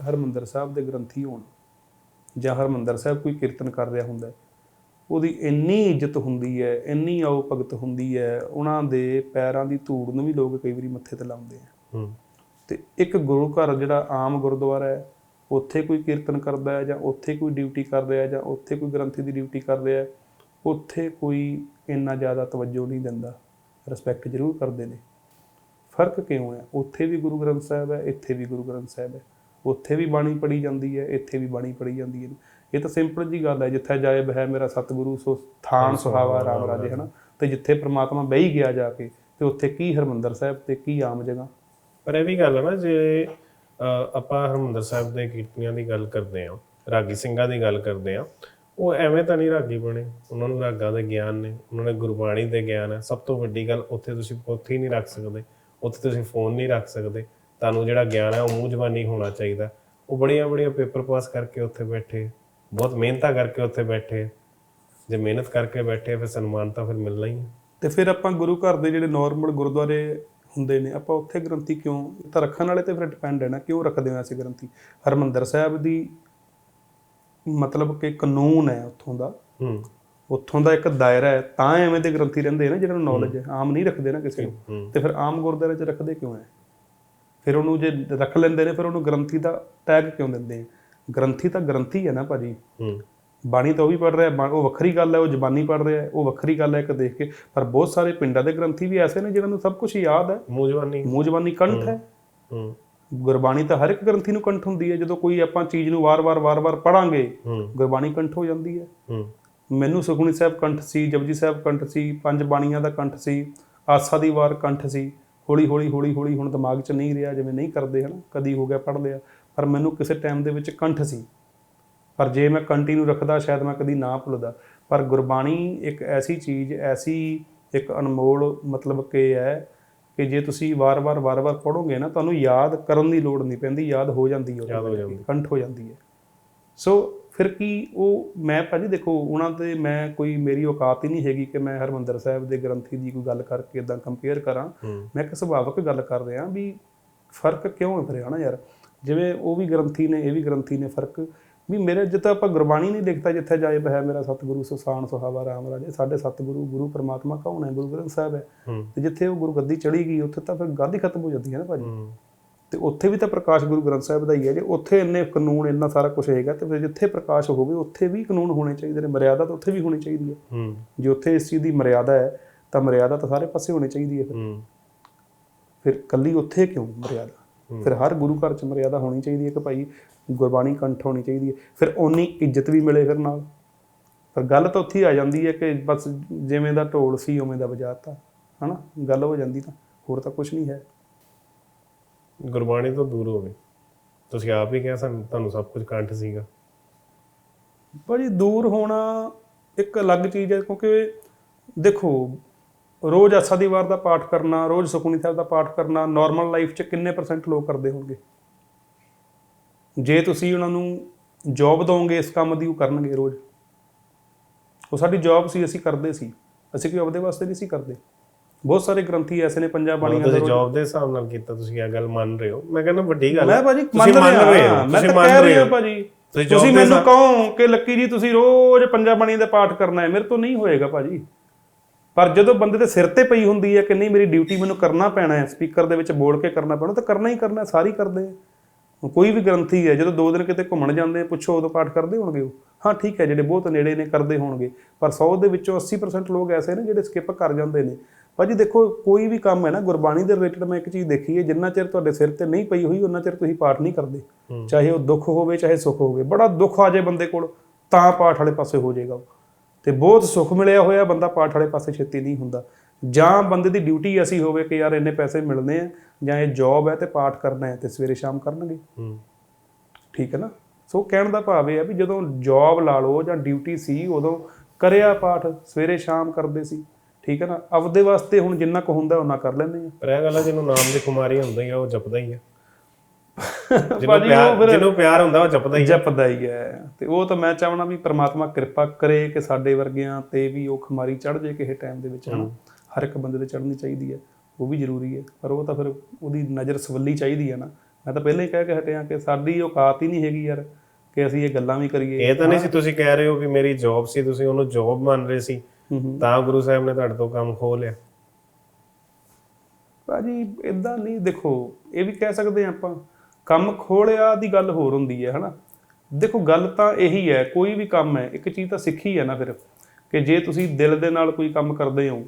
ਹਰਮੰਦਰ ਸਾਹਿਬ ਦੇ ਗ੍ਰੰਥੀ ਹੋਣ ਜਾਂ ਹਰਮੰਦਰ ਸਾਹਿਬ ਕੋਈ ਕੀਰਤਨ ਕਰ ਰਿਹਾ ਹੁੰਦਾ ਉਹਦੀ ਇੰਨੀ ਇੱਜ਼ਤ ਹੁੰਦੀ ਹੈ ਇੰਨੀ ਆਓ ਭਗਤ ਹੁੰਦੀ ਹੈ ਉਹਨਾਂ ਦੇ ਪੈਰਾਂ ਦੀ ਧੂੜ ਨੂੰ ਵੀ ਲੋਕ ਕਈ ਵਾਰੀ ਮੱਥੇ ਤੇ ਲਾਉਂਦੇ ਆ। ਹੂੰ। ਤੇ ਇੱਕ ਗੁਰੂ ਘਰ ਜਿਹੜਾ ਆਮ ਗੁਰਦੁਆਰਾ ਹੈ ਉੱਥੇ ਕੋਈ ਕੀਰਤਨ ਕਰਦਾ ਹੈ ਜਾਂ ਉੱਥੇ ਕੋਈ ਡਿਊਟੀ ਕਰ ਰਿਹਾ ਹੈ ਜਾਂ ਉੱਥੇ ਕੋਈ ਗ੍ਰੰਥੀ ਦੀ ਡਿਊਟੀ ਕਰ ਰਿਹਾ ਹੈ ਉੱਥੇ ਕੋਈ ਇੰਨਾ ਜ਼ਿਆਦਾ ਤਵੱਜੋ ਨਹੀਂ ਦਿੰਦਾ। ਰਿਸਪੈਕਟ ਜ਼ਰੂਰ ਕਰਦੇ ਨੇ। ਫ਼ਰਕ ਕਿਉਂ ਹੈ? ਉੱਥੇ ਵੀ ਗੁਰੂ ਗ੍ਰੰਥ ਸਾਹਿਬ ਹੈ ਇੱਥੇ ਵੀ ਗੁਰੂ ਗ੍ਰੰਥ ਸਾਹਿਬ ਹੈ। ਉੱਥੇ ਵੀ ਬਾਣੀ ਪੜੀ ਜਾਂਦੀ ਹੈ ਇੱਥੇ ਵੀ ਬਾਣੀ ਪੜੀ ਜਾਂਦੀ ਹੈ। ਇਹ ਤਾਂ ਸਿੰਪਲ ਜੀ ਗੱਲ ਹੈ ਜਿੱਥੇ ਜਾਏ ਬਹਿ ਮੇਰਾ ਸਤਿਗੁਰੂ ਸੋ ਥਾਨ ਸੁਹਾਵਾ ਰਾਮ ਰਾਜੇ ਹਨਾ? ਤੇ ਜਿੱਥੇ ਪ੍ਰਮਾਤਮਾ ਬਹਿ ਗਿਆ ਜਾ ਕੇ ਤੇ ਉੱਥੇ ਕੀ ਹਰਮੰਦਰ ਸਾਹਿਬ ਤੇ ਕੀ ਆਮ ਜਗ੍ਹਾ? ਪਰ ਇਹ ਵੀ ਗੱਲ ਹੈ ਨਾ ਜੇ ਆਪਾਂ ਹਰਮੰਦਰ ਸਾਹਿਬ ਦੇ ਕੀਰਤਨੀਆਂ ਦੀ ਗੱਲ ਕਰਦੇ ਆ ਰਾਗੀ ਸਿੰਘਾਂ ਦੀ ਗੱਲ ਕਰਦੇ ਆ ਉਹ ਐਵੇਂ ਤਾਂ ਨਹੀਂ ਰਾਗੀ ਬਣੇ। ਉਹਨਾਂ ਨੂੰ ਰਾਗਾਂ ਦੇ ਗਿਆਨ ਨੇ ਉਹਨਾਂ ਨੇ ਗੁਰਬਾਣੀ ਦੇ ਗਿਆਨ ਹੈ। ਸਭ ਤੋਂ ਵੱਡੀ ਗੱਲ ਉੱਥੇ ਤੁਸੀਂ ਪੁੱਥ ਹੀ ਨਹੀਂ ਰੱਖ ਸਕਦੇ ਉੱਥੇ ਤੁਸੀਂ ਫੋਨ ਨਹੀਂ ਰੱਖ ਸਕਦੇ। ਤੁਹਾਨੂੰ ਜਿਹੜਾ ਗਿਆਨ ਹੈ ਉਹ ਮੂੰਹ ਜ਼ਬਾਨੀ ਹੋਣਾ ਚਾਹੀਦਾ। ਉਹ ਬੜੀਆਂ ਬੜੀਆਂ ਪੇਪਰ ਪਾਸ ਕਰਕੇ ਉੱਥੇ ਬੈਠੇ ਬਹੁਤ ਮਿਹਨਤਾਂ ਕਰਕੇ ਉੱਥੇ ਬੈਠੇ। ਜੇ ਮਿਹਨਤ ਕਰਕੇ ਬੈਠੇ ਫਿਰ ਸਨਮਾਨ ਤਾਂ ਫਿਰ ਮਿਲਣਾ ਹੀ ਹੈ। ਤੇ ਫਿਰ ਆਪਾਂ ਗੁਰੂ ਘਰ ਦੇ ਜਿਹੜੇ ਨਾਰਮਲ ਗੁਰਦੁਆਰੇ ਹੁੰਦੇ ਨੇ ਆਪਾਂ ਉੱਥੇ ਗ੍ਰੰਥੀ ਕਿਉਂ? ਇਹ ਤਾਂ ਰੱਖਣ ਵਾਲੇ ਤੇ ਫਿਰ ਡਿਪੈਂਡ ਹੈ ਨਾ ਕਿਉਂ ਰੱਖਦੇ ਹਾਂ ਅਸੀਂ ਗ੍ਰੰਥੀ? ਹਰਮੰਦਰ ਸਾਹਿਬ ਦੀ ਮਤਲਬ ਕਿ ਕਾਨੂੰਨ ਹੈ ਉੱਥੋਂ ਦਾ। ਹੂੰ। ਉੱਥੋਂ ਦਾ ਇੱਕ ਦਾਇਰਾ ਹੈ ਤਾਂ ਐਵੇਂ ਦੇ ਗ੍ਰੰਥੀ ਰਹਿੰਦੇ ਨੇ ਜਿਹਨਾਂ ਨੂੰ ਨੌਲੇਜ ਹੈ। ਆਮ ਨਹੀਂ ਰੱਖਦੇ ਨਾ ਕਿਸੇ ਨੂੰ। ਤੇ ਫਿਰ ਆਮ ਗੁਰਦੁਆਰੇ 'ਚ ਰੱਖਦੇ ਕਿਉਂ ਹੈ? ਫਿਰ ਉਹਨੂੰ ਜੇ ਰੱਖ ਲੈਂਦੇ ਨੇ ਫਿਰ ਉਹਨੂੰ ਗ੍ਰੰਥੀ ਦਾ ਟੈਗ ਕਿਉਂ ਦਿੰਦੇ ਆ? ਗ੍ਰੰਥੀ ਤਾਂ ਗ੍ਰੰਥੀ ਹੈ ਨਾ ਭਾਜੀ। ਹੂੰ। ਬਾਣੀ ਤਾਂ ਉਹ ਵੀ ਪੜ ਰਿਹਾ ਉਹ ਵੱਖਰੀ ਗੱਲ ਹੈ ਉਹ ਜ਼ਬਾਨੀ ਪੜ ਰਿਹਾ ਉਹ ਵੱਖਰੀ ਗੱਲ ਹੈ ਇੱਕ ਦੇਖ ਕੇ। ਪਰ ਬਹੁਤ ਸਾਰੇ ਪਿੰਡਾਂ ਦੇ ਗ੍ਰੰਥੀ ਵੀ ਐਸੇ ਨੇ ਜਿਨ੍ਹਾਂ ਨੂੰ ਸਭ ਕੁਝ ਯਾਦ ਹੈ। ਮੂੰਹ ਜ਼ਬਾਨੀ। ਮੂੰਹ ਜ਼ਬਾਨੀ ਕੰਠ ਹੈ। ਹੂੰ। ਗੁਰਬਾਣੀ ਤਾਂ ਹਰ ਇੱਕ ਗ੍ਰੰਥੀ ਨੂੰ ਕੰਠ ਹੁੰਦੀ ਹੈ। ਜਦੋਂ ਕੋਈ ਆਪਾਂ ਚੀਜ਼ ਨੂੰ ਵਾਰ-ਵਾਰ ਵਾਰ-ਵਾਰ ਪੜਾਂਗੇ ਹੂੰ। ਗੁਰਬਾਣੀ ਕੰਠ ਹੋ ਜਾਂਦੀ ਹੈ। ਹੂੰ। ਮੈਨੂੰ ਸੁਖਮਨੀ ਸਾਹਿਬ ਕੰਠ ਸੀ ਜਪਜੀ ਸਾਹਿਬ ਕੰਠ ਸੀ ਪੰਜ ਬਾਣੀਆਂ ਦਾ ਕੰਠ ਸੀ ਆਸਾ ਦੀ ਵਾਰ ਕੰਠ ਸੀ। ਹੌਲੀ ਹੌਲੀ ਹੌਲੀ ਹੌਲੀ ਹੁਣ ਦਿਮਾਗ 'ਚ ਨਹੀਂ ਰਿਹਾ ਜਿਵੇਂ ਨਹੀਂ ਕਰਦੇ ਹਨ ਕਦੀ ਹੋ ਗਿਆ ਪੜ ਲਿਆ। ਪਰ ਮੈਨੂੰ ਕਿਸੇ ਟਾਈਮ ਦੇ ਵਿੱਚ ਕੰਠ ਸੀ। ਪਰ ਜੇ ਮੈਂ ਕੰਟੀਨਿਊ ਰੱਖਦਾ ਸ਼ਾਇਦ ਮੈਂ ਕਦੀ ਨਾ ਭੁੱਲਦਾ। ਪਰ ਗੁਰਬਾਣੀ ਇੱਕ ਐਸੀ ਚੀਜ਼ ਐਸੀ ਇੱਕ ਅਨਮੋਲ ਮਤਲਬ ਕਿ ਹੈ ਕਿ ਜੇ ਤੁਸੀਂ ਵਾਰ-ਵਾਰ ਵਾਰ-ਵਾਰ ਪੜੋਗੇ ਨਾ ਤੁਹਾਨੂੰ ਯਾਦ ਕਰਨ ਦੀ ਲੋੜ ਨਹੀਂ ਪੈਂਦੀ ਯਾਦ ਹੋ ਜਾਂਦੀ ਹੈ। ਕੰਠ ਹੋ ਜਾਂਦੀ ਹੈ। ਸੋ ਫਿਰ ਕੀ ਉਹ ਮੈਂ ਭਾਜੀ ਦੇਖੋ ਉਹਨਾਂ ਤੇ ਮੈਂ ਕੋਈ ਮੇਰੀ ਔਕਾਤ ਹੀ ਨਹੀਂ ਹੈਗੀ ਕਿ ਮੈਂ ਹਰਮੰਦਰ ਸਾਹਿਬ ਦੇ ਗ੍ਰੰਥੀ ਦੀ ਕੋਈ ਗੱਲ ਕਰਕੇ ਇਦਾਂ ਕੰਪੇਅਰ ਕਰਾਂ। ਹੂੰ। ਮੈਂ ਇੱਕ ਸੁਭਾਵਕ ਗੱਲ ਕਰ ਰਿਹਾ ਵੀ ਫ਼ਰਕ ਕਿਉਂ ਹੈ ਫਿਰ ਹਨਾ ਯਾਰ? ਜਿਵੇਂ ਉਹ ਵੀ ਗ੍ਰੰਥੀ ਨੇ ਇਹ ਵੀ ਗ੍ਰੰਥੀ ਨੇ ਫ਼ਰਕ। ਵੀ ਮੇਰੇ ਜਿੱਥੇ ਆਪਾਂ ਗੁਰਬਾਣੀ ਨਹੀਂ ਲਿਖਤਾ ਜਿੱਥੇ ਜਾਏ ਬਹਿ ਮੇਰਾ ਸਤਿਗੁਰੂ ਸੁਸਾਨ ਸੁਹਾਵਾ ਰਾਮ ਰਾਜੇ। ਸਾਡੇ ਸਤਿਗੁਰੂ ਗੁਰੂ ਪਰਮਾਤਮਾ ਕੌਣ ਹੈ? ਗੁਰੂ ਗ੍ਰੰਥ ਸਾਹਿਬ ਹੈ। ਹੂੰ। ਤੇ ਜਿੱਥੇ ਉਹ ਗੁਰੂ ਗੱਦੀ ਚੜੀ ਗਈ ਉੱਥੇ ਤਾਂ ਫਿਰ ਗੱਲ ਹੀ ਖਤਮ ਹੋ ਜਾਂਦੀ ਹੈ ਨਾ ਭਾਜੀ। ਹੂੰ। ਤੇ ਉੱਥੇ ਵੀ ਤਾਂ ਪ੍ਰਕਾਸ਼ ਗੁਰੂ ਗ੍ਰੰਥ ਸਾਹਿਬ ਦਾ ਹੀ ਹੈ ਜੇ ਉੱਥੇ ਇੰਨੇ ਕਾਨੂੰਨ ਇੰਨਾ ਸਾਰਾ ਕੁਝ ਹੈਗਾ ਤੇ ਫਿਰ ਜਿੱਥੇ ਪ੍ਰਕਾਸ਼ ਹੋਵੇ ਉੱਥੇ ਵੀ ਕਾਨੂੰਨ ਹੋਣੇ ਚਾਹੀਦੇ ਨੇ ਮਰਿਆਦਾ ਤਾਂ ਉੱਥੇ ਵੀ ਹੋਣੀ ਚਾਹੀਦੀ ਹੈ। ਹੂੰ। ਜੇ ਉੱਥੇ ਇਸ ਚੀਜ਼ ਦੀ ਮਰਿਆਦਾ ਹੈ ਤਾਂ ਮਰਿਆਦਾ ਤਾਂ ਸਾਰੇ ਪਾਸੇ ਹੋਣੀ ਚਾਹੀਦੀ ਹੈ ਫਿਰ। ਹੂੰ। ਫਿਰ ਕੱਲੀ ਉੱਥੇ ਕਿਉਂ ਮਰਿਆਦਾ? ਫਿਰ ਹਰ ਗੁਰੂ ਘਰ ਚ ਮਰਿਆਦਾ ਹੋਣੀ ਚਾਹੀਦੀ ਹੈ ਕਿ ਭਾਈ ਗੁਰਬਾਣੀ ਕੰਠ ਹੋਣੀ ਚਾਹੀਦੀ ਹੈ। ਫਿਰ ਓਨੀ ਇੱਜ਼ਤ ਵੀ ਮਿਲੇ ਫਿਰ ਨਾਲ। ਪਰ ਗੱਲ ਤਾਂ ਉੱਥੇ ਆ ਜਾਂਦੀ ਹੈ ਕਿ ਬਸ ਜਿਵੇਂ ਦਾ ਢੋਲ ਸੀ ਉਵੇਂ ਦਾ ਵਜਾਤਾ। ਹਨਾ? ਗੱਲ ਹੋ ਜਾਂਦੀ ਤਾਂ। ਹੋਰ ਤਾਂ ਕੁਝ ਨਹੀਂ ਹੈ। ਗੁਰਬਾਣੀ ਤੋਂ ਦੂਰ ਹੋਵੇ। ਤੁਸੀਂ ਆਪ ਹੀ ਕਿਹਾ ਸਾਨੂੰ ਤੁਹਾਨੂੰ ਸਭ ਕੁਝ ਕੰਠ ਸੀਗਾ। ਭਾਜੀ, ਦੂਰ ਹੋਣਾ ਇੱਕ ਅਲੱਗ ਚੀਜ਼ ਹੈ, ਕਿਉਂਕਿ ਦੇਖੋ, ਰੋਜ਼ ਆਸਾ ਦੀ ਵਾਰ ਦਾ ਪਾਠ ਕਰਨਾ, ਰੋਜ਼ ਸੁਖਮਨੀ ਸਾਹਿਬ ਦਾ ਪਾਠ ਕਰਨਾ ਨਾਰਮਲ ਲਾਈਫ 'ਚ ਕਿੰਨੇ ਪਰਸੈਂਟ ਲੋਕ ਕਰਦੇ ਹੋਣਗੇ? ਜੇ ਤੁਸੀਂ ਉਹਨਾਂ ਨੂੰ ਜੌਬ ਦੋਗੇ ਇਸ ਕੰਮ ਦੀ ਉਹ ਕਰਨਗੇ ਰੋਜ਼। ਉਹ ਸਾਡੀ ਜੌਬ ਸੀ, ਅਸੀਂ ਕਰਦੇ ਸੀ। ਅਸੀਂ ਕੋਈ ਆਪਦੇ ਵਾਸਤੇ ਨਹੀਂ ਸੀ ਕਰਦੇ। ਬਹੁਤ ਸਾਰੇ ਗ੍ਰੰਥੀ ਐਸੇ ਨੇ ਪੰਜਾਬ ਬਾਣੀਆਂ ਦੇ ਤੁਸੀਂ ਜੌਬ ਦੇ ਹਿਸਾਬ ਨਾਲ ਕੀਤਾ ਤੁਸੀਂ ਇਹ ਗੱਲ ਮੰਨ ਰਹੇ ਹੋ। ਮੈਂ ਕਹਿੰਦਾ ਵੱਡੀ ਗੱਲ ਮੈਂ ਭਾਜੀ ਮੰਨ ਰਹੇ ਹੋ ਮੈਂ ਕਹਿ ਰਹੇ ਭਾਜੀ। ਤੁਸੀਂ ਮੈਨੂੰ ਕਹੋ ਕਿ ਲੱਕੀ ਜੀ ਤੁਸੀਂ ਰੋਜ਼ ਪੰਜਾ ਬਾਣੀ ਦਾ ਪਾਠ ਕਰਨਾ ਹੈ। ਮੇਰੇ ਤੋਂ ਨਹੀਂ ਹੋਏਗਾ ਭਾਜੀ। ਪਰ ਜਦੋਂ ਬੰਦੇ ਦੇ ਸਿਰ ਤੇ ਪਈ ਹੁੰਦੀ ਹੈ ਕਿ ਨਹੀਂ ਮੇਰੀ ਡਿਊਟੀ ਮੈਨੂੰ ਕਰਨਾ ਪੈਣਾ ਹੈ ਸਪੀਕਰ ਦੇ ਵਿੱਚ ਬੋਲ ਕੇ ਕਰਨਾ ਪੈਣਾ ਤਾਂ ਕਰਨਾ ਹੀ ਕਰਨਾ ਸਾਰੀ ਕਰਦੇ ਆ ਕੋਈ ਵੀ ਗ੍ਰੰਥੀ ਹੈ ਜਦੋਂ ਦੋ ਦਿਨ ਕਿਤੇ ਘੁੰਮਣ ਜਾਂਦੇ ਪੁੱਛੋ ਉਦੋਂ ਪਾਠ ਕਰਦੇ ਹੋਣਗੇ ਉਹ। ਹਾਂ ਠੀਕ ਹੈ ਜਿਹੜੇ ਬਹੁਤ ਨੇੜੇ ਨੇ ਕਰਦੇ ਹੋਣਗੇ। ਪਰ 100 ਦੇ ਵਿੱਚੋਂ 80% ਲੋਕ ਐਸੇ ਨੇ ਜਿਹੜੇ ਸਕਿਪ ਕਰ ਜਾਂਦੇ ਨੇ। ਭਾਜੀ ਦੇਖੋ ਕੋਈ ਵੀ ਕੰਮ ਹੈ ਨਾ ਗੁਰਬਾਣੀ ਦੇ ਰਿਲੇਟਡ ਮੈਂ ਇੱਕ ਚੀਜ਼ ਦੇਖੀ ਹੈ ਜਿੰਨਾ ਚਿਰ ਤੁਹਾਡੇ ਸਿਰ ਤੇ ਨਹੀਂ ਪਈ ਹੋਈ ਉਹਨਾਂ ਚਿਰ ਤੁਸੀਂ ਪਾਠ ਨਹੀਂ ਕਰਦੇ। ਚਾਹੇ ਉਹ ਦੁੱਖ ਹੋਵੇ ਚਾਹੇ ਸੁੱਖ ਹੋਵੇ ਬੜਾ ਦੁੱਖ ਆ ਜਾਏ ਬੰਦੇ ਕੋਲ ਤਾਂ ਪਾਠ ਵਾਲੇ ਪਾਸੇ ਹੋ ਜਾਏਗਾ ਉਹ। ਤੇ ਬਹੁਤ ਸੁੱਖ ਮਿਲਿਆ ਹੋਇਆ ਬੰਦਾ ਪਾਠ ਵਾਲੇ ਪਾਸੇ ਛੇਤੀ ਨਹੀਂ ਹੁੰਦਾ। ਜਾਂ ਬੰਦੇ ਦੀ ਡਿਊਟੀ ਐਸੀ ਹੋਵੇ ਕਿ ਯਾਰ ਇੰਨੇ ਪੈਸੇ ਮਿਲਣੇ ਆ ਜਾਂ ਇਹ ਜੌਬ ਹੈ ਤੇ ਪਾਠ ਕਰਨਾ ਹੈ ਤੇ ਸਵੇਰੇ ਸ਼ਾਮ ਕਰਨਗੇ। ਹੂੰ। ਠੀਕ ਹੈ ਨਾ? ਸੋ ਕਹਿਣ ਦਾ ਭਾਵ ਇਹ ਹੈ ਵੀ ਜਦੋਂ ਜੌਬ ਲਾ ਲਓ ਜਾਂ ਡਿਊਟੀ ਸੀ ਉਦੋਂ ਕਰਿਆ ਪਾਠ ਸਵੇਰੇ ਸ਼ਾਮ ਕਰਦੇ ਸੀ। ਠੀਕ ਹੈ ਨਾ? ਆਪਦੇ ਵਾਸਤੇ ਹੁਣ ਜਿੰਨਾ ਕੁ ਹੁੰਦਾ ਉਹਨਾਂ ਕਰ ਲੈਂਦੇ ਆ। ਪਰ ਇਹ ਗੱਲ ਹੈ ਜਿਹਨੂੰ ਨਾਮ ਦੀ ਕੁਮਾਰੀ ਹੁੰਦਾ ਹੀ ਆ ਉਹ ਜਪਦਾ ਹੀ ਆ। ਜਿਹਨੂੰ ਪਿਆਰ ਫਿਰ ਜਿਹਨੂੰ ਪਿਆਰ ਹੁੰਦਾ ਉਹ ਜਪਦਾ ਹੀ ਆ। ਜਪਦਾ ਹੀ ਹੈ ਤੇ ਉਹ ਤਾਂ ਮੈਂ ਚਾਹਣਾ ਵੀ ਪ੍ਰਮਾਤਮਾ ਕਿਰਪਾ ਕਰੇ ਕਿ ਸਾਡੇ ਵਰਗਿਆਂ ਤੇ ਵੀ ਉਹ ਖਮਾਰੀ ਚੜ ਜੇ ਕਿਸੇ ਟਾਈਮ ਦੇ ਵਿੱਚ ਹਨਾ? ਹਰ ਇੱਕ ਬੰਦੇ ਤੇ ਚੜਨੀ ਚਾਹੀਦੀ ਹੈ ਉਹ ਵੀ ਜ਼ਰੂਰੀ ਹੈ ਪਰ ਉਹ ਤਾਂ ਫਿਰ ਉਹਦੀ ਨਜ਼ਰ ਸਵੱਲੀ ਚਾਹੀਦੀ ਹੈ ਨਾ। ਮੈਂ ਤਾਂ ਪਹਿਲਾਂ ਹੀ ਕਹਿ ਕੇ ਹਟਿਆ ਕਿ ਸਾਡੀ ਔਕਾਤ ਹੀ ਨਹੀਂ ਹੈਗੀ ਯਾਰ ਕਿ ਅਸੀਂ ਇਹ ਗੱਲਾਂ ਵੀ ਕਰੀਏ। ਇਹ ਤਾਂ ਨਹੀਂ ਸੀ ਤੁਸੀਂ ਕਹਿ ਰਹੇ ਹੋ ਕਿ ਮੇਰੀ ਜੌਬ ਸੀ ਤੁਸੀਂ ਉਹਨੂੰ ਜੌਬ ਮੰਨ ਰਹੇ ਸੀ। ਤਾਂ ਗੁਰੂ ਸਾਹਿਬ ਨੇ ਤੁਹਾਡੇ ਤੋਂ ਕੰਮ ਖੋਹ ਲਿਆ। ਭਾਜੀ ਇਦਾਂ ਨਹੀਂ ਦੇਖੋ ਇਹ ਵੀ ਕਹਿ ਸਕਦੇ ਹਾਂ ਆਪਾਂ ਕੰਮ ਖੋਲਿਆ ਦੀ ਗੱਲ ਹੋਰ ਹੁੰਦੀ ਹੈ ਹਨਾ? ਦੇਖੋ ਗੱਲ ਤਾਂ ਇਹੀ ਹੈ ਕੋਈ ਵੀ ਕੰਮ ਹੈ ਇੱਕ ਚੀਜ਼ ਤਾਂ ਸਿੱਖੀ ਹੈ ਨਾ ਫਿਰ ਕਿ ਜੇ ਤੁਸੀਂ ਦਿਲ ਦੇ ਨਾਲ ਕੋਈ ਕੰਮ ਕਰਦੇ ਹੋ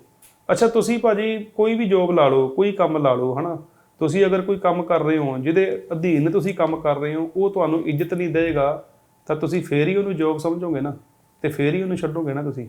ਅੱਛਾ ਤੁਸੀਂ ਭਾਜੀ ਕੋਈ ਵੀ ਜੋਬ ਲਾ ਲਓ ਕੋਈ ਕੰਮ ਲਾ ਲਓ ਹਨਾ? ਤੁਸੀਂ ਅਗਰ ਕੋਈ ਕੰਮ ਕਰ ਰਹੇ ਹੋ ਜਿਹਦੇ ਅਧੀਨ ਤੁਸੀਂ ਕੰਮ ਕਰ ਰਹੇ ਹੋ ਉਹ ਤੁਹਾਨੂੰ ਇੱਜ਼ਤ ਨਹੀਂ ਦੇਗਾ ਤਾਂ ਤੁਸੀਂ ਫੇਰ ਹੀ ਉਹਨੂੰ ਜੋਬ ਸਮਝੋਗੇ ਨਾ ਤੇ ਫੇਰ ਹੀ ਉਹਨੂੰ ਛੱਡੋਗੇ ਨਾ ਤੁਸੀਂ।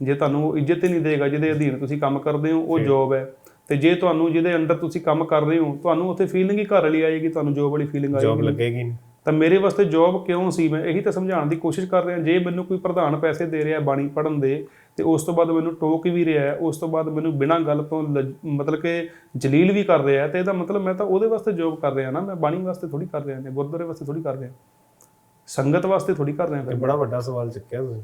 ਜੇ ਤੁਹਾਨੂੰ ਉਹ ਇੱਜ਼ਤ ਹੀ ਨਹੀਂ ਦੇਗਾ ਜਿਹਦੇ ਅਧੀਨ ਤੁਸੀਂ ਕੰਮ ਕਰਦੇ ਹੋ ਉਹ ਜੋਬ ਹੈ। ਤੇ ਜੇ ਤੁਹਾਨੂੰ ਜਿਹਦੇ ਅੰਡਰ ਤੁਸੀਂ ਕੰਮ ਕਰ ਰਹੇ ਹੋ ਤੁਹਾਨੂੰ ਉੱਥੇ ਫੀਲਿੰਗ ਹੀ ਘਰ ਵਾਲੀ ਆਏਗੀ ਤੁਹਾਨੂੰ ਜੋਬ ਵਾਲੀ ਫੀਲਿੰਗ ਜੌਬ ਆਏਗੀ ਲੱਗੇਗੀ ਨਹੀਂ। ਤਾਂ ਮੇਰੇ ਵਾਸਤੇ ਜੋਬ ਕਿਉਂ ਸੀ? ਮੈਂ ਇਹੀ ਤਾਂ ਸਮਝਾਉਣ ਦੀ ਕੋਸ਼ਿਸ਼ ਕਰ ਰਿਹਾ ਜੇ ਮੈਨੂੰ ਕੋਈ ਪ੍ਰਧਾਨ ਪੈਸੇ ਦੇ ਰਿਹਾ ਬਾਣੀ ਪੜਨ ਦੇ ਤੇ ਉਸ ਤੋਂ ਬਾਅਦ ਮੈਨੂੰ ਟੋਕ ਵੀ ਰਿਹਾ ਉਸ ਤੋਂ ਬਾਅਦ ਮੈਨੂੰ ਬਿਨਾਂ ਗੱਲ ਤੋਂ ਮਤਲਬ ਕਿ ਜਲੀਲ ਵੀ ਕਰ ਰਿਹਾ ਤੇ ਇਹਦਾ ਮਤਲਬ ਮੈਂ ਤਾਂ ਉਹਦੇ ਵਾਸਤੇ ਜੋਬ ਕਰ ਰਿਹਾ ਨਾ ਮੈਂ ਬਾਣੀ ਵਾਸਤੇ ਥੋੜੀ ਕਰ ਰਿਹਾ ਨੇ ਗੁਰਦੁਆਰੇ ਵਾਸਤੇ ਥੋੜੀ ਕਰ ਰਿਹਾ। ਸੰਗਤ ਵਾਸਤੇ ਥੋੜੀ ਕਰ ਰਿਹਾ ਬੜਾ ਵੱਡਾ ਸਵਾਲ ਚੁੱਕਿਆ ਤੁਸੀਂ।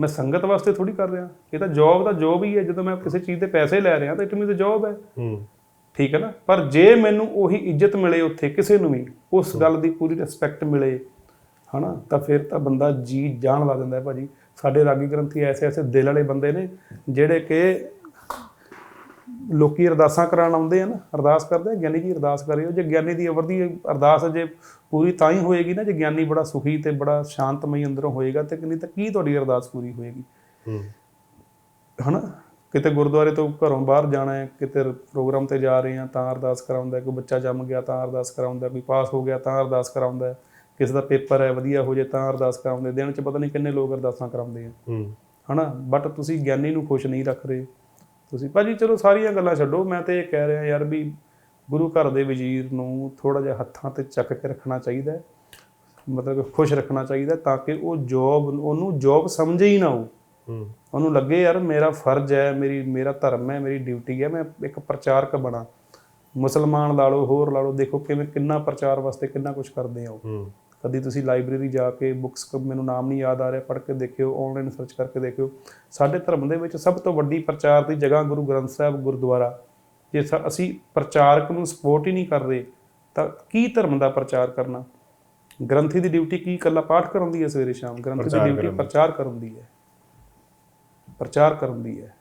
ਮੈਂ ਸੰਗਤ ਵਾਸਤੇ ਥੋੜੀ ਕਰ ਰਿਹਾ। ਇਹ ਤਾਂ ਜੋਬ ਦਾ ਜੋਬ ਹੀ ਹੈ ਜਦੋਂ ਮੈਂ ਕਿਸੇ ਚੀਜ਼ ਦੇ ਪੈਸੇ ਲੈ ਰਿਹਾ ਤਾਂ ਇਟ ਮੀਨਸ ਜੋਬ ਹੈ। ਹੂੰ। ਠੀਕ ਹੈ ਨਾ? ਪਰ ਜੇ ਮੈਨੂੰ ਉਹੀ ਇੱਜ਼ਤ ਮਿਲੇ ਉੱਥੇ ਕਿਸੇ ਨੂੰ ਵੀ ਉਸ ਗੱਲ ਦੀ ਪੂਰੀ ਰਿਸਪੈਕਟ ਮਿਲੇ ਹਨਾ ਤਾਂ ਫਿਰ ਤਾਂ ਬੰਦਾ ਜੀ ਜਾਣ ਲਾ ਦਿੰਦਾ ਹੈ ਭਾਜੀ। ਸਾਡੇ ਰਾਗੀ ਗ੍ਰੰਥੀ ਐਸੇ ਐਸੇ ਦਿਲ ਵਾਲੇ ਬੰਦੇ ਨੇ ਜਿਹੜੇ ਕਿ ਲੋਕੀ ਅਰਦਾਸਾਂ ਕਰਾਉਣ ਆਉਂਦੇ ਆ ਨਾ ਅਰਦਾਸ ਕਰਦੇ ਆ ਗਿਆਨੀ ਜੀ ਅਰਦਾਸ ਕਰਿਓ। ਜੇ ਗਿਆਨੀ ਦੀ ਅਵਰ ਦੀ ਅਰਦਾਸ ਜੇ ਪੂਰੀ ਤਾਂ ਹੀ ਹੋਏਗੀ ਨਾ ਜੇ ਗਿਆਨੀ ਬੜਾ ਸੁਖੀ ਤੇ ਬੜਾ ਸ਼ਾਂਤਮਈ ਅੰਦਰੋਂ ਹੋਏਗਾ ਤੇ ਨਹੀਂ ਤਾਂ ਕੀ ਤੁਹਾਡੀ ਅਰਦਾਸ ਪੂਰੀ ਹੋਏਗੀ? ਹੂੰ। ਹਨਾ? ਕਿਤੇ ਗੁਰਦੁਆਰੇ ਤੋਂ ਘਰੋਂ ਬਾਹਰ ਜਾਣਾ ਹੈ ਕਿਤੇ ਪ੍ਰੋਗਰਾਮ ਤੇ ਜਾ ਰਹੇ ਆ ਤਾਂ ਅਰਦਾਸ ਕਰਾਉਂਦਾ ਕੋਈ ਬੱਚਾ ਜੰਮ ਗਿਆ ਤਾਂ ਅਰਦਾਸ ਕਰਾਉਂਦਾ ਕੋਈ ਪਾਸ ਹੋ ਗਿਆ ਤਾਂ ਅਰਦਾਸ ਕਰਾਉਂਦਾ ਕਿਸੇ ਦਾ ਪੇਪਰ ਹੈ ਵਧੀਆ ਹੋ ਜੇ ਤਾਂ ਅਰਦਾਸ ਕਰਾਉਂਦੇ ਦਿਨ ਚ ਪਤਾ ਨਹੀਂ ਕਿੰਨੇ ਲੋਕ ਅਰਦਾਸਾਂ ਕਰਾਉਂਦੇ ਆ। ਹੂੰ। ਹਨਾ? ਬਟ ਤੁਸੀਂ ਗਿਆਨੀ ਨੂੰ ਖੁਸ਼ ਨਹੀਂ ਰੱਖ ਰਹੇ। ਤੁਸੀਂ ਭਾਜੀ ਚਲੋ ਸਾਰੀਆਂ ਗੱਲਾਂ ਛੱਡੋ ਮੈਂ ਤੇ ਇਹ ਕਹਿ ਰਿਹਾ ਯਾਰ ਵੀ ਗੁਰੂ ਘਰ ਦੇ ਵਜ਼ੀਰ ਨੂੰ ਥੋੜਾ ਜਿਹਾ ਹੱਥਾਂ ਤੇ ਚੱਕ ਕੇ ਰੱਖਣਾ ਚਾਹੀਦਾ ਹੈ। ਮਤਲਬ ਖੁਸ਼ ਰੱਖਣਾ ਚਾਹੀਦਾ ਤਾਂ ਕਿ ਉਹ ਜੋਬ ਉਹਨੂੰ ਜੋਬ ਸਮਝੇ ਹੀ ਨਾ ਉਹ ਹੂੰ। ਉਹਨੂੰ ਲੱਗੇ ਯਾਰ ਮੇਰਾ ਫਰਜ਼ ਹੈ ਮੇਰੀ ਮੇਰਾ ਧਰਮ ਹੈ ਮੇਰੀ ਡਿਊਟੀ ਹੈ ਮੈਂ ਇੱਕ ਪ੍ਰਚਾਰਕ ਬਣਾ। ਮੁਸਲਮਾਨ ਲਾ ਲਓ ਹੋਰ ਲਾ ਲਓ ਦੇਖੋ ਕਿਵੇਂ ਕਿੰਨਾ ਪ੍ਰਚਾਰ ਵਾਸਤੇ ਕਿੰਨਾ ਕੁਝ ਕਰਦੇ ਆ ਉਹ। ਕਦੀ ਤੁਸੀਂ ਲਾਇਬ੍ਰੇਰੀ ਜਾ ਕੇ ਬੁੱਕਸ ਮੈਨੂੰ ਨਾਮ ਨਹੀਂ ਯਾਦ ਆ ਰਿਹਾ ਪੜ੍ਹ ਕੇ ਦੇਖਿਓ ਆਨਲਾਈਨ ਸਰਚ ਕਰਕੇ ਦੇਖਿਓ। ਸਾਡੇ ਧਰਮ ਦੇ ਵਿੱਚ ਸਭ ਤੋਂ ਵੱਡੀ ਪ੍ਰਚਾਰ ਦੀ ਜਗ੍ਹਾ ਗੁਰੂ ਗ੍ਰੰਥ ਸਾਹਿਬ ਗੁਰਦੁਆਰਾ। ਜੇ ਅਸੀਂ ਪ੍ਰਚਾਰਕ ਨੂੰ ਸਪੋਰਟ ਹੀ ਨਹੀਂ ਕਰ ਰਹੇ ਤਾਂ ਕੀ ਧਰਮ ਦਾ ਪ੍ਰਚਾਰ ਕਰਨਾ? ਗ੍ਰੰਥੀ ਦੀ ਡਿਊਟੀ ਕੀ ਇਕੱਲਾ ਪਾਠ ਕਰਨ ਦੀ ਹੈ ਸਵੇਰੇ ਸ਼ਾਮ? ਗ੍ਰੰਥੀ ਦੀ ਡਿਊਟੀ। ਪ੍ਰਚਾਰ ਕਰਨ ਦੀ ਹੈ। ਪ੍ਰਚਾਰ ਕਰਨ ਦੀ ਹੈ।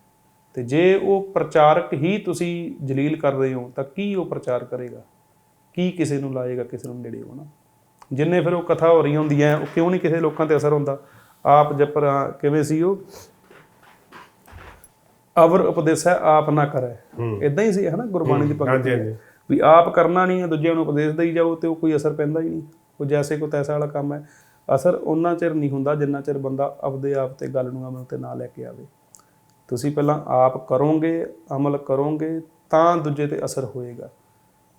ਤੇ ਜੇ ਉਹ ਪ੍ਰਚਾਰਕ ਹੀ ਤੁਸੀਂ ਜਲੀਲ ਕਰ ਰਹੇ ਹੋ ਤਾਂ ਕੀ ਉਹ ਪ੍ਰਚਾਰ ਕਰੇਗਾ? ਕੀ ਕਿਸੇ ਨੂੰ ਲਾਏਗਾ ਕਿਸੇ ਨੂੰ ਨੇੜੇ ਹੋਣਾ ਜਿੰਨੇ ਫਿਰ ਉਹ ਕਥਾ ਹੋ ਰਹੀਆਂ ਹੁੰਦੀਆਂ ਉਹ ਕਿਉਂ ਨਹੀਂ ਕਿਸੇ ਲੋਕਾਂ ਤੇ ਅਸਰ ਹੁੰਦਾ? ਆਪ ਜਪਰ ਕਿਵੇਂ ਸੀ ਉਹ? ਅਵਰ ਉਪਦੇਸੈ ਆਪ ਨਾ ਕਰੈ। ਹੂੰ। ਇਦਾਂ ਹੀ ਸੀ ਹਨਾ ਗੁਰਬਾਣੀ ਦੀ ਪੰਕਤੀ ਵੀ ਆਪ ਕਰਨਾ ਨਹੀਂ ਹੈ ਦੂਜਿਆਂ ਨੂੰ ਉਪਦੇਸ਼ ਦੇਈ ਜਾਓ ਤੇ ਉਹ ਕੋਈ ਅਸਰ ਪੈਂਦਾ ਹੀ ਨਹੀਂ। ਉਹ ਜੈਸੇ ਕੋ ਤੈਸਾ ਵਾਲਾ ਕੰਮ ਹੈ। ਅਸਰ ਉਹਨਾਂ ਚਿਰ ਨਹੀਂ ਹੁੰਦਾ ਜਿੰਨਾ ਚਿਰ ਬੰਦਾ ਆਪਦੇ ਆਪ ਤੇ ਗੱਲ ਨੂੰ ਅਮਲ ਤੇ ਨਾ ਲੈ ਕੇ ਆਵੇ। ਤੁਸੀਂ ਪਹਿਲਾਂ ਆਪ ਕਰੋਗੇ ਅਮਲ ਕਰੋਗੇ ਤਾਂ ਦੂਜੇ ਤੇ ਅਸਰ ਹੋਏਗਾ।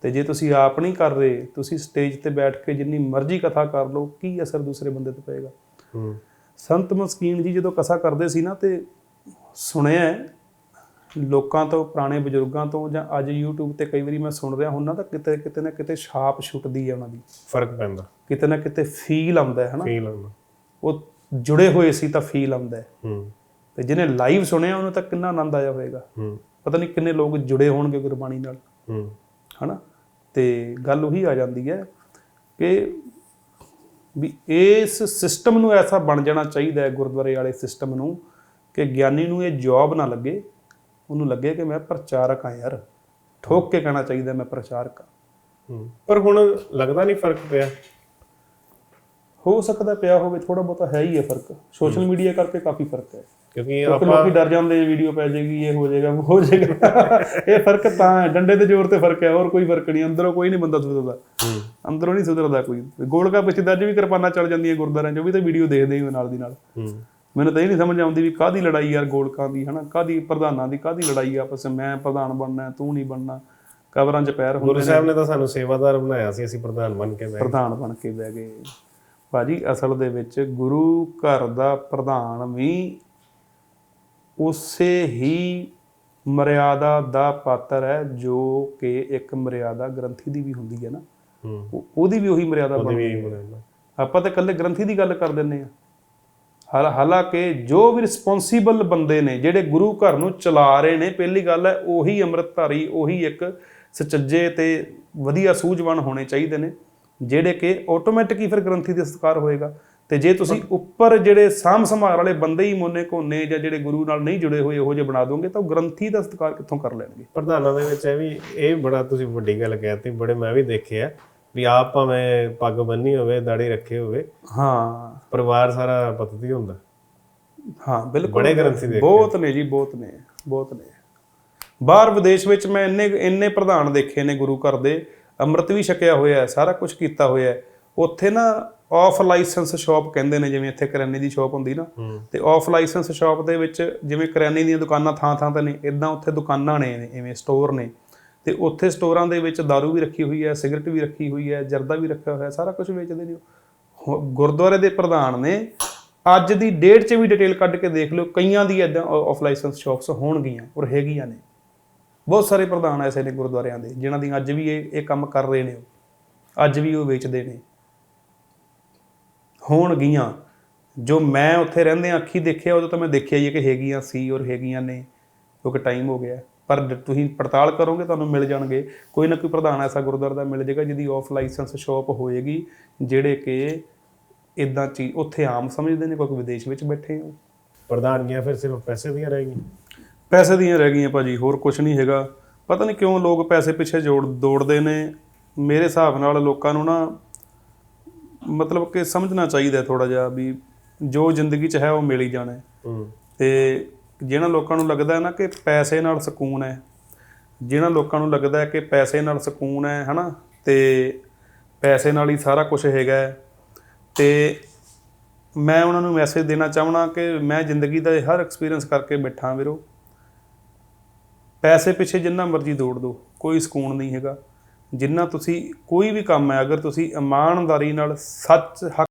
ਤੇ ਜੇ ਤੁਸੀਂ ਆਪ ਨਹੀਂ ਕਰ ਰਹੇ ਤੁਸੀਂ ਸਟੇਜ ਤੇ ਬੈਠ ਕੇ ਜਿੰਨੀ ਮਰਜ਼ੀ ਕਥਾ ਕਰ ਲਓ ਕੀ ਅਸਰ ਦੂਸਰੇ ਬੰਦੇ ਤੇ ਪਏਗਾ? ਹੂੰ। ਸੰਤ ਮਸਕੀਨ ਜੀ ਜਦੋਂ ਕਥਾ ਕਰਦੇ ਸੀ ਨਾ ਤੇ ਸੁਣਿਆ ਹੈ ਲੋਕਾਂ ਤੋਂ ਪੁਰਾਣੇ ਬਜ਼ੁਰਗਾਂ ਤੋਂ ਜਾਂ ਅੱਜ YouTube ਤੇ ਕਈ ਵਾਰੀ ਮੈਂ ਸੁਣ ਰਿਹਾ ਹੁੰਦਾ ਤਾਂ ਕਿਤੇ ਕਿਤੇ ਨਾ ਕਿਤੇ ਛਾਪ ਛੁੱਟਦੀ ਹੈ ਉਹਨਾਂ ਦੀ। ਫ਼ਰਕ ਪੈਂਦਾ। ਕਿਤੇ ਨਾ ਕਿਤੇ ਫੀਲ ਆਉਂਦਾ ਹੈ ਹਨਾ? ਫੀਲ ਹੁੰਦਾ ਉਹ ਜੁੜੇ ਹੋਏ ਸੀ ਤਾਂ ਫੀਲ ਆਉਂਦਾ ਹੈ। ਹੂੰ। ਤੇ ਜਿਹਨੇ ਲਾਈਵ ਸੁਣਿਆ ਉਹਨੂੰ ਤਾਂ ਕਿੰਨਾ ਆਨੰਦ ਆਇਆ ਹੋਵੇਗਾ। ਹੂੰ। ਪਤਾ ਨਹੀਂ ਕਿੰਨੇ ਲੋਕ ਜੁੜੇ ਹੋਣਗੇ ਗੁਰਬਾਣੀ ਨਾਲ। ਹੂੰ। ਹਨਾ? ਤੇ ਗੱਲ ਉਹੀ ਆ ਜਾਂਦੀ ਹੈ ਕਿ ਵੀ ਇਸ ਸਿਸਟਮ ਨੂੰ ਐਸਾ ਬਣ ਜਾਣਾ ਚਾਹੀਦਾ ਹੈ ਗੁਰਦੁਆਰੇ ਵਾਲੇ ਸਿਸਟਮ ਨੂੰ ਕਿ ਗਿਆਨੀ ਨੂੰ ਇਹ ਜੌਬ ਨਾ ਲੱਗੇ ਉਹਨੂੰ ਲੱਗੇ ਕਿ ਮੈਂ ਪ੍ਰਚਾਰਕ ਆ ਯਾਰ। ਠੋਕ ਕੇ ਕਹਿਣਾ ਚਾਹੀਦਾ ਮੈਂ ਪ੍ਰਚਾਰਕ ਆ ਹੂੰ। ਪਰ ਹੁਣ ਲੱਗਦਾ ਨਹੀਂ ਫ਼ਰਕ ਪਿਆ। ਹੋ ਸਕਦਾ ਪਿਆ ਹੋਵੇ ਥੋੜਾ ਬਹੁਤਾ ਹੈ ਹੀ ਹੈ ਫ਼ਰਕ। ਸੋਸ਼ਲ ਮੀਡੀਆ ਕਰਕੇ ਕਾਫੀ ਫ਼ਰਕ ਹੈ। ਕਿਉਂਕਿ ਆਪਾਂ ਲੋਕੀ ਡਰ ਜਾਂਦੇ ਵੀਡੀਓ ਪੈ ਜਾਏਗੀ ਇਹ ਹੋ ਜਾਏਗਾ ਉਹ ਹੋ ਜਾਏਗਾ। ਇਹ ਫ਼ਰਕ ਤਾਂ ਹੈ ਡੰਡੇ ਦੇ ਜ਼ੋਰ ਤੇ ਫ਼ਰਕ ਹੈ ਹੋਰ ਕੋਈ ਫ਼ਰਕ ਨਹੀਂ ਅੰਦਰੋਂ ਕੋਈ ਨਹੀਂ ਬੰਦਾ ਸੁਧਰਦਾ। ਅੰਦਰੋਂ ਨਹੀਂ ਸੁਧਰਦਾ ਕੋਈ। ਗੋਲਕਾ ਪਿੱਛੇ ਅੱਜ ਵੀ ਕਿਰਪਾਨਾਂ ਚੱਲ ਜਾਂਦੀਆਂ ਗੁਰਦਾਰਿਆਂ 'ਚ ਉਹ ਵੀ ਤਾਂ ਵੀਡੀਓ ਦੇਖਦੇ ਹੀ ਨਾਲ ਦੀ ਨਾਲ। ਮੈਨੂੰ ਤਾਂ ਇਹ ਨਹੀਂ ਸਮਝ ਆਉਂਦੀ ਵੀ ਕਾਦੀ ਲੜਾਈ ਯਾਰ ਗੋਲਕਾਂ ਦੀ ਹਨਾ? ਕਾਦੀ ਪ੍ਰਧਾਨਾਂ ਦੀ ਕਾਦੀ ਲੜਾਈ ਆਪਸ ਮੈਂ ਪ੍ਰਧਾਨ ਬਣਨਾ ਤੂੰ ਨਹੀਂ ਬਣਨਾ। ਕਬਰਾਂ 'ਚ ਪੈਰ ਗੁਰੂ ਹੁੰਦੇ ਸਾਹਿਬ ਨੇ ਤਾਂ ਸਾਨੂੰ ਸੇਵਾਦਾਰ ਬਣਾਇਆ ਸੀ ਅਸੀਂ ਪ੍ਰਧਾਨ ਬਣ ਕੇ ਬੈ ਪ੍ਰਧਾਨ ਬਣ ਕੇ ਬਹਿ ਗਏ। ਭਾਜੀ ਅਸਲ ਦੇ ਵਿੱਚ ਗੁਰੂ ਘਰ ਦਾ ਪ੍ਰਧਾਨ ਵੀ ਉਸੇ ਹੀ ਮਰਿਆਦਾ ਦਾ ਪਾਤਰ ਹੈ ਜੋ ਕਿ ਇੱਕ ਮਰਿਆਦਾ ਗ੍ਰੰਥੀ ਦੀ ਵੀ ਹੁੰਦੀ ਹੈ ਨਾ। ਹੂੰ। ਉਹ- ਉਹਦੀ ਵੀ ਉਹੀ ਮਰਿਆਦਾ ਉਹਦੇ ਬਣ ਵੀ ਇਹੀ ਬਣਾਇਆ ਆਪਾਂ ਤਾਂ ਇਕੱਲੇ ਗ੍ਰੰਥੀ ਦੀ ਗੱਲ ਕਰ ਦਿੰਨੇ ਆ ਹਾਲ- ਹਾਲਾਂਕਿ ਜੋ ਵੀ ਰਿਸਪੌਂਸੀਬਲ ਬੰਦੇ ਨੇ ਜਿਹੜੇ ਗੁਰੂ ਘਰ ਨੂੰ ਚਲਾ ਰਹੇ ਨੇ ਪਹਿਲੀ ਗੱਲ ਹੈ ਉਹੀ ਅੰਮ੍ਰਿਤਧਾਰੀ ਉਹੀ ਇੱਕ ਸਚੱਜੇ ਤੇ ਵਧੀਆ ਸੂਝਵਾਨ ਹੋਣੇ ਚਾਹੀਦੇ ਨੇ ਜਿਹੜੇ ਕਿ ਆਟੋਮੈਟਿਕ ਹੀ ਫਿਰ ਗ੍ਰੰਥੀ ਦੇ ਸਤਿਕਾਰ ਹੋਏਗਾ। ਤੇ ਜੇ ਤੁਸੀਂ ਉੱਪਰ ਜਿਹੜੇ ਸਾਂਭ ਸੰਭਾਲ ਵਾਲੇ ਬੰਦੇ ਹੀ ਮੋਨੇ ਕੋਨੇ ਜਾਂ ਜਿਹੜੇ ਗੁਰੂ ਨਾਲ ਨਹੀਂ ਜੁੜੇ ਹੋਏ ਇਹੋ ਜਿਹੇ ਬਣਾ ਦੋਗੇ ਤਾਂ ਉਹ ਗ੍ਰੰਥੀ ਦਾ ਸਤਿਕਾਰ ਕਿੱਥੋਂ ਕਰ ਲੈਣਗੇ? ਪ੍ਰਧਾਨਾਂ ਦੇ ਵਿੱਚ ਇਹ ਵੀ ਇਹ ਬੜਾ ਤੁਸੀਂ ਵੱਡੀ ਗੱਲ ਕਹਿਤੀ ਬੜੇ ਮੈਂ ਵੀ ਦੇਖਿਆ ਵੀ ਆਪ ਭਾਵੇਂ ਪੱਗ ਬੰਨੀ ਹੋਵੇ ਦਾੜੀ ਰੱਖੇ ਹੋਵੇ ਹਾਂ। ਪਰਿਵਾਰ ਸਾਰਾ ਪਤਤੀ ਹੁੰਦਾ। ਹਾਂ ਬਿਲਕੁਲ। ਬੜੇ ਗ੍ਰੰਥੀ ਦੇਖੇ। ਬਹੁਤ ਨੇ ਜੀ ਬਹੁਤ ਨੇ ਬਹੁਤ ਨੇ। ਬਾਹਰ ਵਿਦੇਸ਼ ਵਿੱਚ ਮੈਂ ਇੰਨੇ ਇੰਨੇ ਪ੍ਰਧਾਨ ਦੇਖੇ ਨੇ ਗੁਰੂ ਘਰ ਦੇ ਅੰਮ੍ਰਿਤ ਵੀ ਛਕਿਆ ਹੋਇਆ ਸਾਰਾ ਕੁਝ ਕੀਤਾ ਹੋਇਆ। ਉੱਥੇ ਨਾ ਆਫ ਲਾਇਸੈਂਸ ਸ਼ਾਪ ਕਹਿੰਦੇ ਨੇ ਜਿਵੇਂ ਇੱਥੇ ਕਰਿਆਨੇ ਦੀ ਸ਼ਾਪ ਹੁੰਦੀ ਨਾ ਤੇ ਆਫ ਲਾਇਸੈਂਸ ਸ਼ਾਪ ਦੇ ਵਿੱਚ ਜਿਵੇਂ ਕਰਿਆਨੇ ਦੀਆਂ ਦੁਕਾਨਾਂ ਥਾਂ ਥਾਂ ਤੇ ਨੇ ਇਦਾਂ ਉੱਥੇ ਦੁਕਾਨਾਂ ਨੇ ਇਵੇਂ ਸਟੋਰ ਨੇ। ਤੇ ਉੱਥੇ ਸਟੋਰਾਂ ਦੇ ਵਿੱਚ दारू ਵੀ ਰੱਖੀ ਹੋਈ ਹੈ ਸਿਗਰਟ ਵੀ ਰੱਖੀ ਹੋਈ ਹੈ ਜਰਦਾ ਵੀ ਰੱਖਿਆ ਹੋਇਆ ਸਾਰਾ ਕੁਝ ਵੇਚਦੇ ਨੇ ਗੁਰਦੁਆਰੇ ਦੇ ਪ੍ਰਧਾਨ ਨੇ ਅੱਜ ਦੀ ਡੇਟ 'ਚ ਵੀ ਡਿਟੇਲ ਕੱਢ ਕੇ ਦੇਖ ਲਿਓ ਕਈਆਂ ਦੀ ਇਦਾਂ ਆਫ ਲਾਇਸੈਂਸ ਸ਼ਾਪਸ ਹੋਣਗੀਆਂ ਔਰ ਹੈਗੀਆਂ ਨੇ। ਬਹੁਤ ਸਾਰੇ ਪ੍ਰਧਾਨ ਐਸੇ ਨੇ ਗੁਰਦੁਆਰਿਆਂ ਦੇ ਜਿਨ੍ਹਾਂ ਦੀ ਅੱਜ ਵੀ ਇਹ ਇਹ ਕੰਮ ਕਰ ਰਹੇ ਨੇ। ਅੱਜ ਵੀ ਉਹ ਵੇਚਦੇ ਨੇ। ਹੋਣਗੀਆਂ। ਜੋ ਮੈਂ ਉੱਥੇ ਰਹਿੰਦੇ ਅੱਖੀ ਦੇਖਿਆ ਉਦੋਂ ਤਾਂ ਮੈਂ ਦੇਖਿਆ ਹੀ ਹੈ ਕਿ ਹੈਗੀਆਂ ਸੀ ਔਰ ਹੈਗੀਆਂ ਨੇ ਕਿਉਂਕਿ ਟਾਈਮ ਹੋ ਗਿਆ। ਪਰ ਤੁਸੀਂ ਪੜਤਾਲ ਕਰੋਗੇ ਤੁਹਾਨੂੰ ਮਿਲ ਜਾਣਗੇ। ਕੋਈ ਨਾ ਕੋਈ ਪ੍ਰਧਾਨ ਐਸਾ ਗੁਰਦੁਆਰਾ ਦਾ ਮਿਲ ਜਾਏਗਾ ਜਿਹਦੀ ਆਫ ਲਾਇਸੈਂਸ ਸ਼ਾਪ ਹੋਏਗੀ ਜਿਹੜੇ ਕਿ ਇਦਾਂ ਚੀਜ਼ ਉੱਥੇ ਆਮ ਸਮਝਦੇ ਨੇ ਕਿਉਂਕਿ ਵਿਦੇਸ਼ ਵਿੱਚ ਬੈਠੇ ਹੋ। ਪ੍ਰਧਾਨੀਆਂ ਫਿਰ ਸਿਰਫ ਪੈਸੇ ਦੀਆਂ ਰਹਿ ਗਈਆਂ? ਪੈਸੇ ਦੀਆਂ ਰਹਿ ਗਈਆਂ ਭਾਜੀ ਹੋਰ ਕੁਝ ਨਹੀਂ ਹੈਗਾ। ਪਤਾ ਨਹੀਂ ਕਿਉਂ ਲੋਕ ਪੈਸੇ ਪਿੱਛੇ ਜੋੜ ਦੌੜਦੇ ਨੇ। ਮੇਰੇ ਹਿਸਾਬ ਨਾਲ ਲੋਕਾਂ ਨੂੰ ਨਾ ਮਤਲਬ ਕਿ ਸਮਝਣਾ ਚਾਹੀਦਾ ਥੋੜਾ ਜਿਹਾ ਵੀ ਜੋ ਜ਼ਿੰਦਗੀ 'ਚ ਹੈ ਉਹ ਮਿਲ ਹੀ ਜਾਣਾ ਹੈ। ਤੇ ਜਿਹਨਾਂ ਲੋਕਾਂ ਨੂੰ ਲੱਗਦਾ ਹੈ ਨਾ ਕਿ ਪੈਸੇ ਨਾਲ ਸਕੂਨ ਹੈ ਜਿਹਨਾਂ ਲੋਕਾਂ ਨੂੰ ਲੱਗਦਾ ਹੈ ਕਿ ਪੈਸੇ ਨਾਲ ਸਕੂਨ ਹੈ ਹਨਾ ਤੇ ਪੈਸੇ ਨਾਲ ਹੀ ਸਾਰਾ ਕੁਝ ਹੈਗਾ ਹੈ, ਤੇ ਮੈਂ ਉਹਨਾਂ ਨੂੰ ਮੈਸੇਜ ਦੇਣਾ ਚਾਹਣਾ ਕਿ ਮੈਂ ਜ਼ਿੰਦਗੀ ਦਾ ਇਹ ਹਰ ਐਕਸਪੀਰੀਅੰਸ ਕਰਕੇ ਬੈਠਾ ਵੀਰੋ। ਪੈਸੇ ਪਿੱਛੇ ਜਿੰਨਾ ਮਰਜ਼ੀ ਦੌੜ ਦਿਓ ਕੋਈ ਸਕੂਨ ਨਹੀਂ ਹੈਗਾ। ਜਿੰਨਾ ਤੁਸੀਂ ਕੋਈ ਵੀ ਕੰਮ ਹੈ ਅਗਰ ਤੁਸੀਂ ਇਮਾਨਦਾਰੀ ਨਾਲ ਸੱਚ ਹੱਕ